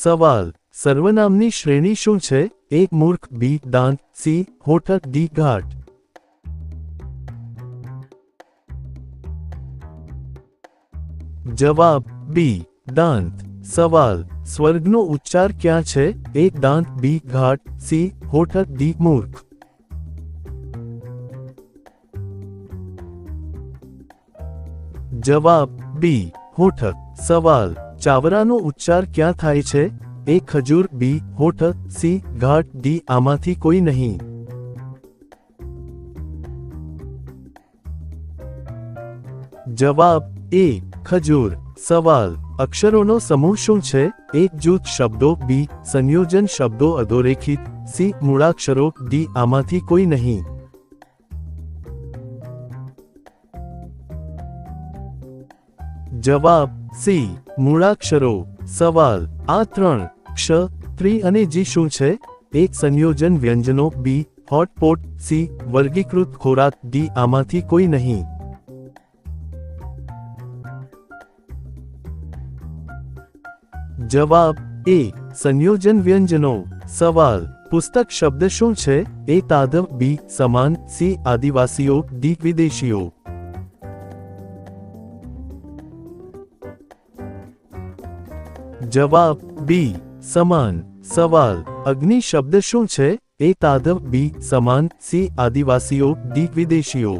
સવાલ સર્વનામની શ્રેણી શું છે એક મૂર્ખ બી દાંત સી હોઠ ડી ઘાટ જવાબ બી દાંત સવાલ સ્વર્ગનો ઉચ્ચાર ક્યાં છે એક દાંત બી ઘાટ સી હોઠ ડી મૂર્ખ જવાબ બી હોઠ સવાલ ચાવરાનો ઉચ્ચાર ક્યાં થાય છે એ ખજૂર બી હોઠ સી ઘાટ ડી આમાંથી કોઈ નહીં જવાબ એ ખજૂર સવાલ અક્ષરોનો સમૂહ શું છે એક જૂથ શબ્દો બી સંયોજન શબ્દો અધોરેખિત સી મૂળાક્ષરો ડી આમાંથી કોઈ નહીં જવાબ સી મૂળાક્ષરો સવાલ આ ત્રણ ક્ષ ત્રી અને જી શું છે એક સંયોજન વ્યંજનો બી હોટપોટ સી વર્ગીકૃત ખોરાક ડી આમાંથી કોઈ નહીં જવાબ એ સંયોજન વ્યંજનો સવાલ પુસ્તક શબ્દ શું છે એ તાદવ બી સમાન સી આદિવાસીઓ ડી વિદેશીઓ જવાબ બી સમાન સવાલ અગ્નિ શબ્દ શું છે એ તાદવ બી સમાન સી આદિવાસીઓ ડી વિદેશીઓ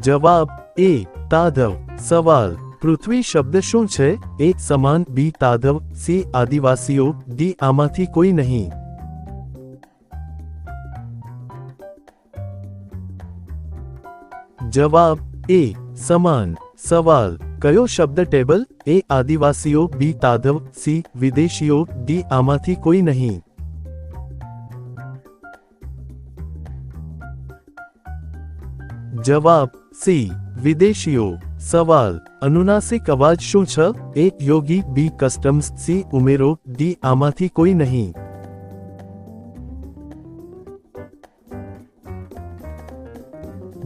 જવાબ એ તાદવ સવાલ પૃથ્વી શબ્દ શું છે એક સમાન બી તાદવ સી આદિવાસીઓ ડી આમાંથી કોઈ નહીં જવાબ એ સમાન સવાલ કયો શબ્દ ટેબલ એ આદિવાસીઓ બી તાદવ સી વિદેશીઓ ડી આમાંથી કોઈ નહીં જવાબ સી વિદેશીઓ સવાલ અનુનાસિક અવાજ શું છે એક યોગી બી કસ્ટમ્સ સી ઉમેરો ડી આમાંથી કોઈ નહીં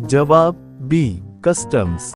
જવાબ બી customs.